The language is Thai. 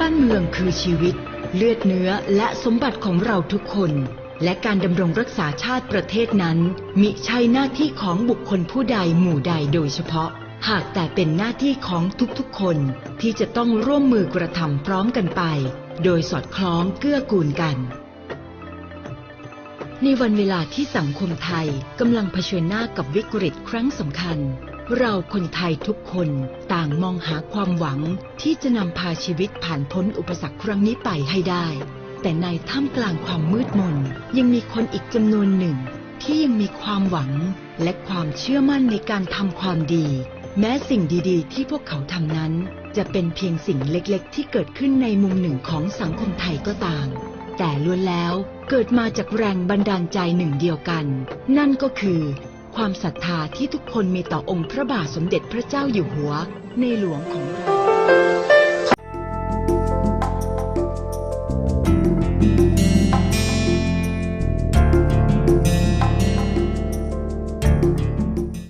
บ้านเมืองคือชีวิต เลือดเนื้อและสมบัติของเราทุกคน และการดำรงรักษาชาติประเทศนั้นมิใช่หน้าที่ของบุคคลผู้ใดหมู่ใดโดยเฉพาะ หากแต่เป็นหน้าที่ของทุกๆคน ที่จะต้องร่วมมือกระทำพร้อมกันไป โดยสอดคล้องเกื้อกูลกันในวันเวลาที่สังคมไทยกำลังเผชิญหน้ากับวิกฤตครั้งสำคัญ เราคนไทยทุกคนต่างมองหาความหวังที่จะนำพาชีวิตผ่านพ้นอุปสรรคครั้งนี้ไปให้ได้ แต่ในท่ามกลางความมืดมน ยังมีคนอีกจำนวนหนึ่ง ที่ยังมีความหวังและความเชื่อมั่นในการทำความดี แม้สิ่งดีๆ ที่พวกเขาทำนั้น จะเป็นเพียงสิ่งเล็กๆ ที่เกิดขึ้นในมุมหนึ่งของสังคมไทยก็ตาม แต่ล้วนแล้วเกิดมาจากแรงบันดาลใจหนึ่งเดียวกัน นั่นก็คือ ความศรัทธาที่ทุกคนมีต่อองค์พระบาทสมเด็จพระเจ้าอยู่หัวในหลวงของเรา